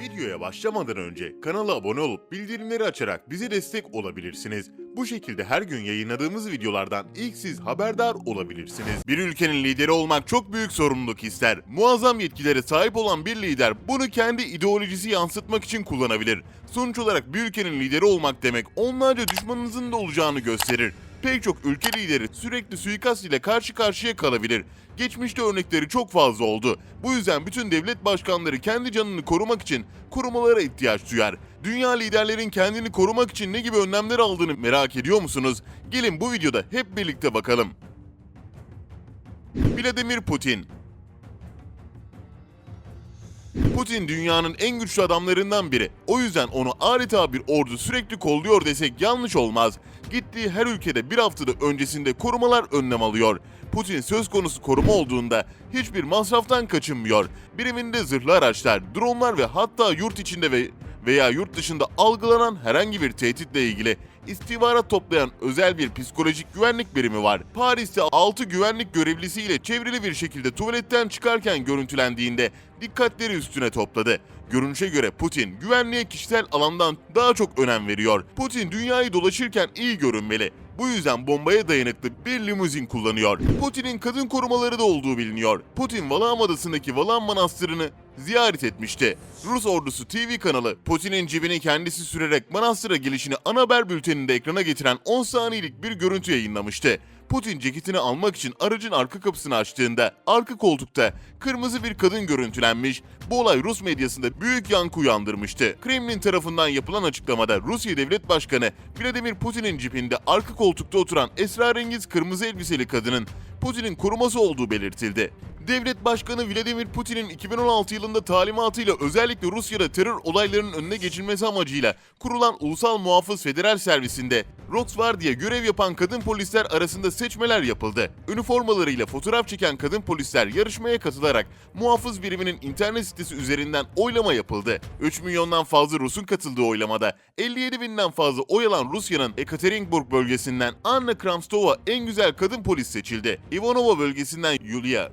Videoya başlamadan önce kanala abone olup bildirimleri açarak bize destek olabilirsiniz. Bu şekilde her gün yayınladığımız videolardan ilk siz haberdar olabilirsiniz. Bir ülkenin lideri olmak çok büyük sorumluluk ister. Muazzam yetkilere sahip olan bir lider bunu kendi ideolojisi yansıtmak için kullanabilir. Sonuç olarak bir ülkenin lideri olmak demek onlarca düşmanınızın da olacağını gösterir. Pek çok ülke lideri sürekli suikast ile karşı karşıya kalabilir. Geçmişte örnekleri çok fazla oldu. Bu yüzden bütün devlet başkanları kendi canını korumak için korumalara ihtiyaç duyar. Dünya liderlerin kendini korumak için ne gibi önlemler aldığını merak ediyor musunuz? Gelin bu videoda hep birlikte bakalım. Vladimir Putin Putin dünyanın en güçlü adamlarından biri. O yüzden onu adeta bir ordu sürekli kolluyor desek yanlış olmaz. Gittiği her ülkede bir haftada öncesinde korumalar önlem alıyor. Putin söz konusu koruma olduğunda hiçbir masraftan kaçınmıyor. Biriminde zırhlı araçlar, dronlar ve hatta yurt içinde ve veya yurt dışında algılanan herhangi bir tehditle ilgili istihbarat toplayan özel bir psikolojik güvenlik birimi var. Paris'te 6 güvenlik görevlisiyle çevrili bir şekilde tuvaletten çıkarken görüntülendiğinde dikkatleri üstüne topladı. Görünüşe göre Putin güvenliğe kişisel alandan daha çok önem veriyor. Putin dünyayı dolaşırken iyi görünmeli. Bu yüzden bombaya dayanıklı bir limuzin kullanıyor. Putin'in kadın korumaları da olduğu biliniyor. Putin Valam Adası'ndaki Valam Manastırı'nı ziyaret etmişti. Rus ordusu TV kanalı Putin'in cebini kendisi sürerek manastıra gelişini ana haber bülteninde ekrana getiren 10 saniyelik bir görüntü yayınlamıştı. Putin ceketini almak için aracın arka kapısını açtığında arka koltukta kırmızı bir kadın görüntülenmiş. Bu olay Rus medyasında büyük yankı uyandırmıştı. Kremlin tarafından yapılan açıklamada Rusya Devlet Başkanı Vladimir Putin'in cipinde arka koltukta oturan esrarengiz kırmızı elbiseli kadının Putin'in koruması olduğu belirtildi. Devlet Başkanı Vladimir Putin'in 2016 yılında talimatıyla özellikle Rusya'da terör olaylarının önüne geçilmesi amacıyla kurulan Ulusal Muhafız Federal Servisinde Roxvardiya görev yapan kadın polisler arasında seçmeler yapıldı. Üniformalarıyla fotoğraf çeken kadın polisler yarışmaya katılarak muhafız biriminin internet sitesi üzerinden oylama yapıldı. 3 milyondan fazla Rus'un katıldığı oylamada 57 binden fazla oy alan Rusya'nın Ekaterinburg bölgesinden Anna Kramstova en güzel kadın polis seçildi. Ivanova bölgesinden Yulia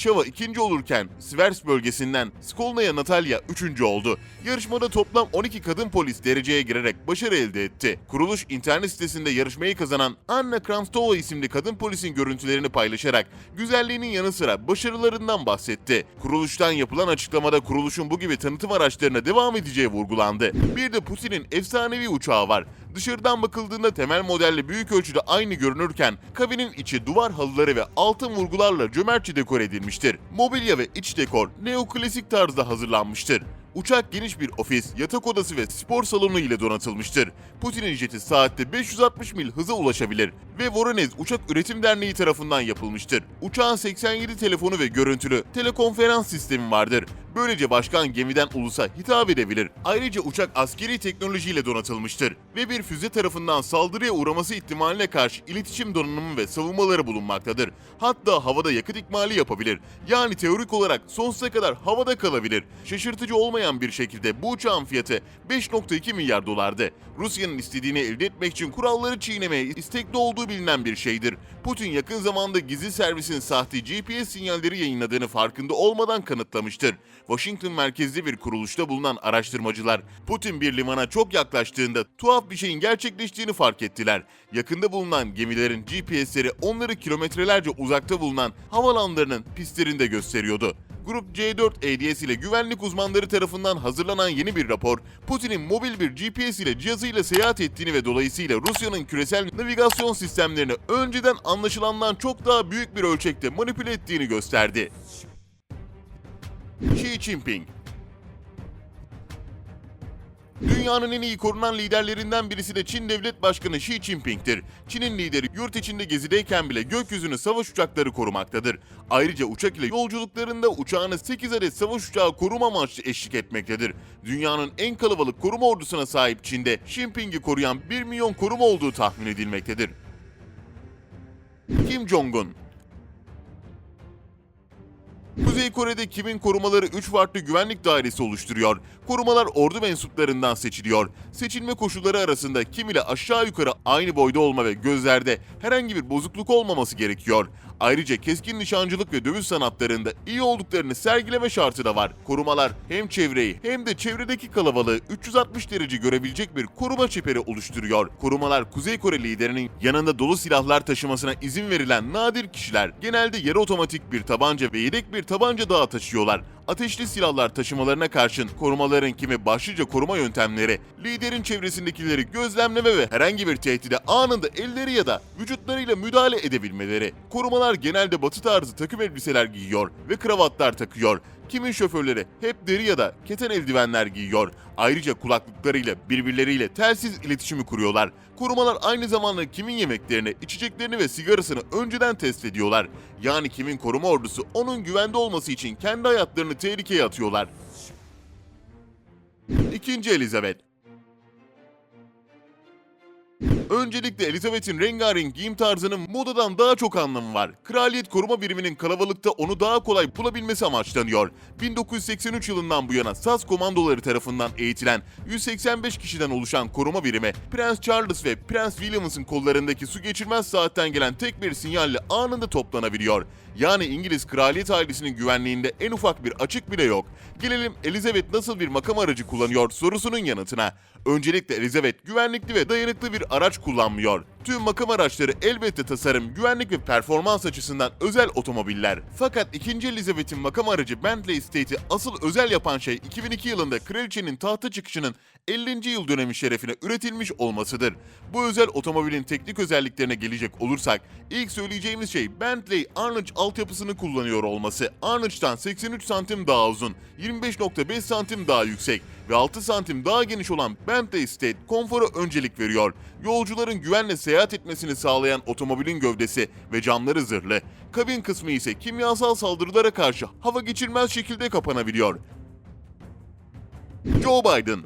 Gledishova ikinci olurken Svers bölgesinden Skolnaya Natalya üçüncü oldu. Yarışmada toplam 12 kadın polis dereceye girerek başarı elde etti. Kuruluş internet sitesinde yarışmayı kazanan Anna Kramstova isimli kadın polisin görüntülerini paylaşarak güzelliğinin yanı sıra başarılarından bahsetti. Kuruluştan yapılan açıklamada kuruluşun bu gibi tanıtım araçlarına devam edeceği vurgulandı. Bir de Putin'in efsanevi uçağı var. Dışarıdan bakıldığında temel modelle büyük ölçüde aynı görünürken kabinin içi duvar halıları ve altın vurgularla cömertçe dekor edilmiştir. Mobilya ve iç dekor neoklasik tarzda hazırlanmıştır. Uçak geniş bir ofis, yatak odası ve spor salonu ile donatılmıştır. Putin'in jeti saatte 560 mil hıza ulaşabilir ve Voronezh Uçak Üretim Derneği tarafından yapılmıştır. Uçağın 87 telefonu ve görüntülü telekonferans sistemi vardır. Böylece başkan gemiden ulusa hitap edebilir. Ayrıca uçak askeri teknolojiyle donatılmıştır ve bir füze tarafından saldırıya uğraması ihtimaline karşı iletişim donanımı ve savunmaları bulunmaktadır. Hatta havada yakıt ikmali yapabilir. Yani teorik olarak sonsuza kadar havada kalabilir. Şaşırtıcı olmayan bir şekilde bu uçağın fiyatı 5.2 milyar dolardı. Rusya'nın istediğini elde etmek için kuralları çiğnemeye istekli olduğu bilinen bir şeydir. Putin yakın zamanda gizli servisin sahte GPS sinyalleri yayınladığını farkında olmadan kanıtlamıştır. Washington merkezli bir kuruluşta bulunan araştırmacılar Putin bir limana çok yaklaştığında tuhaf bir şeyin gerçekleştiğini fark ettiler. Yakında bulunan gemilerin GPS'leri onları kilometrelerce uzakta bulunan havalanlarının pistlerinde gösteriyordu. Grup C4 ADS ile güvenlik uzmanları tarafından hazırlanan yeni bir rapor, Putin'in mobil bir GPS ile cihazıyla seyahat ettiğini ve dolayısıyla Rusya'nın küresel navigasyon sistemlerini önceden anlaşılandan çok daha büyük bir ölçekte manipüle ettiğini gösterdi. Xi Jinping Dünyanın en iyi korunan liderlerinden birisi de Çin Devlet Başkanı Xi Jinping'tir. Çin'in lideri yurt içinde gezideyken bile gökyüzünü savaş uçakları korumaktadır. Ayrıca uçak ile yolculuklarında uçağına 8 adet savaş uçağı koruma amaçlı eşlik etmektedir. Dünyanın en kalabalık koruma ordusuna sahip Çin'de Jinping'i koruyan 1 milyon koruma olduğu tahmin edilmektedir. Kim Jong-un Kuzey Kore'de Kim'in korumaları 3 farklı güvenlik dairesi oluşturuyor. Korumalar ordu mensuplarından seçiliyor. Seçilme koşulları arasında Kim ile aşağı yukarı aynı boyda olma ve gözlerde herhangi bir bozukluk olmaması gerekiyor. Ayrıca keskin nişancılık ve dövüş sanatlarında iyi olduklarını sergileme şartı da var. Korumalar hem çevreyi hem de çevredeki kalabalığı 360 derece görebilecek bir koruma çeperi oluşturuyor. Korumalar Kuzey Kore liderinin yanında dolu silahlar taşımasına izin verilen nadir kişiler. Genelde yarı otomatik bir tabanca ve yedek bir tabanca daha taşıyorlar. Ateşli silahlar taşımalarına karşın korumaların kimi başlıca koruma yöntemleri, liderin çevresindekileri gözlemleme ve herhangi bir tehdide anında elleri ya da vücutlarıyla müdahale edebilmeleri. Korumalar genelde batı tarzı takım elbiseler giyiyor ve kravatlar takıyor. Kimin şoförleri hep deri ya da keten eldivenler giyiyor. Ayrıca kulaklıklarıyla birbirleriyle telsiz iletişimi kuruyorlar. Korumalar aynı zamanda kimin yemeklerini, içeceklerini ve sigarasını önceden test ediyorlar. Yani kimin koruma ordusu onun güvende olması için kendi hayatlarını tehlikeye atıyorlar. İkinci Elizabeth Öncelikle Elizabeth'in rengarenk giyim tarzının modadan daha çok anlamı var. Kraliyet koruma biriminin kalabalıkta onu daha kolay bulabilmesi amaçlanıyor. 1983 yılından bu yana SAS komandoları tarafından eğitilen 185 kişiden oluşan koruma birimi, Prens Charles ve Prens William'ın kollarındaki su geçirmez saatten gelen tek bir sinyalle anında toplanabiliyor. Yani İngiliz kraliyet ailesinin güvenliğinde en ufak bir açık bile yok. Gelelim Elizabeth nasıl bir makam aracı kullanıyor sorusunun yanıtına. Öncelikle Elizabeth güvenlikli ve dayanıklı bir araç kullanmıyor. Tüm makam araçları elbette tasarım, güvenlik ve performans açısından özel otomobiller. Fakat 2. Elizabeth'in makam aracı Bentley Estate'i asıl özel yapan şey 2002 yılında kraliçenin tahta çıkışının 50. yıl dönemi şerefine üretilmiş olmasıdır. Bu özel otomobilin teknik özelliklerine gelecek olursak ilk söyleyeceğimiz şey Bentley Arnage altyapısını kullanıyor olması. Arnage'dan 83 santim daha uzun, 25.5 santim daha yüksek ve 6 santim daha geniş olan Bentley Estate konfora öncelik veriyor. Yolcuların güvenle seyahat etmesini sağlayan otomobilin gövdesi ve camları zırhlı. Kabin kısmı ise kimyasal saldırılara karşı hava geçirmez şekilde kapanabiliyor. Joe Biden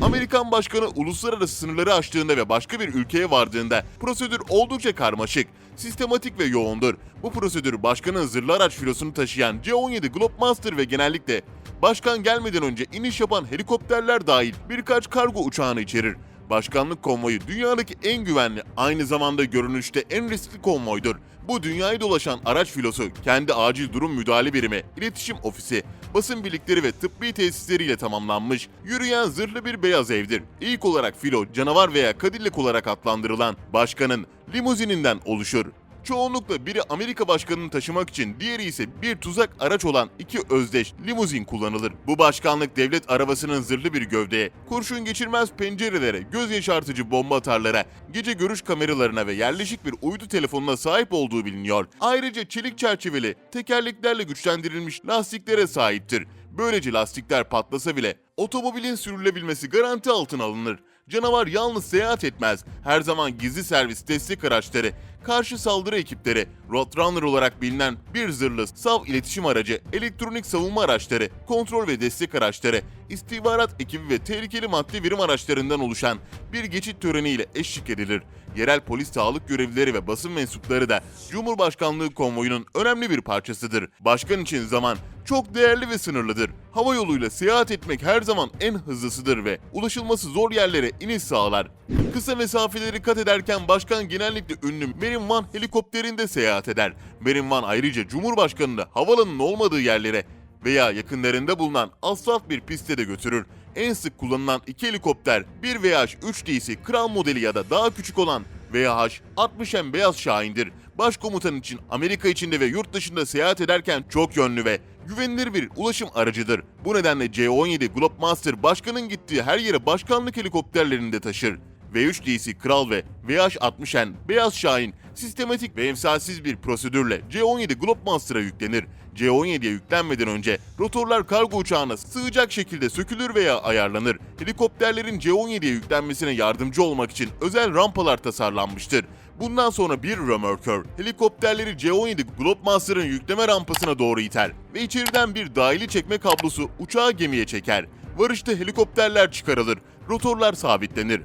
Amerikan başkanı uluslararası sınırları aştığında ve başka bir ülkeye vardığında prosedür oldukça karmaşık, sistematik ve yoğundur. Bu prosedür başkanın zırhlı araç filosunu taşıyan C-17 Globemaster ve genellikle başkan gelmeden önce iniş yapan helikopterler dahil birkaç kargo uçağını içerir. Başkanlık konvoyu dünyadaki en güvenli, aynı zamanda görünüşte en riskli konvoydur. Bu dünyayı dolaşan araç filosu, kendi acil durum müdahale birimi, iletişim ofisi, basın birlikleri ve tıbbi tesisleriyle tamamlanmış, yürüyen zırhlı bir beyaz evdir. İlk olarak filo, canavar veya kadillek olarak adlandırılan başkanın limuzininden oluşur. Çoğunlukla biri Amerika başkanını taşımak için, diğeri ise bir tuzak araç olan iki özdeş limuzin kullanılır. Bu başkanlık devlet arabasının zırhlı bir gövdeye, kurşun geçirmez pencerelere, göz yaşartıcı bomba atarlara, gece görüş kameralarına ve yerleşik bir uydu telefonuna sahip olduğu biliniyor. Ayrıca çelik çerçeveli, tekerleklerle güçlendirilmiş lastiklere sahiptir. Böylece lastikler patlasa bile otomobilin sürülebilmesi garanti altına alınır. Canavar yalnız seyahat etmez. Her zaman gizli servis destek araçları, karşı saldırı ekipleri, Roadrunner olarak bilinen bir zırhlı sav iletişim aracı, elektronik savunma araçları, kontrol ve destek araçları, istihbarat ekibi ve tehlikeli madde birim araçlarından oluşan bir geçit töreniyle eşlik edilir. Yerel polis sağlık görevlileri ve basın mensupları da Cumhurbaşkanlığı konvoyunun önemli bir parçasıdır. Başkan için zaman çok değerli ve sınırlıdır. Hava yoluyla seyahat etmek her zaman en hızlısıdır ve ulaşılması zor yerlere iniş sağlar. Kısa mesafeleri kat ederken başkan genellikle ünlü Merin One helikopterinde seyahat eder. Merin One ayrıca Cumhurbaşkanı'nı havalanın olmadığı yerlere veya yakınlarında bulunan asfalt bir piste de götürür. En sık kullanılan iki helikopter 1 VH-3D'si kral modeli ya da daha küçük olan VH-60M Beyaz Şahin'dir. Başkomutan için Amerika içinde ve yurt dışında seyahat ederken çok yönlü ve güvenilir bir ulaşım aracıdır. Bu nedenle C-17 Globemaster başkanın gittiği her yere başkanlık helikopterlerini de taşır. V3DC Kral ve VH-60N Beyaz Şahin sistematik ve emsalsiz bir prosedürle C-17 Globemaster'a yüklenir. C-17'ye yüklenmeden önce rotorlar kargo uçağına sığacak şekilde sökülür veya ayarlanır. Helikopterlerin C-17'ye yüklenmesine yardımcı olmak için özel rampalar tasarlanmıştır. Bundan sonra bir römorkör helikopterleri C-17 Globemaster'ın yükleme rampasına doğru iter ve içeriden bir dahili çekme kablosu uçağı gemiye çeker. Varışta helikopterler çıkarılır, rotorlar sabitlenir.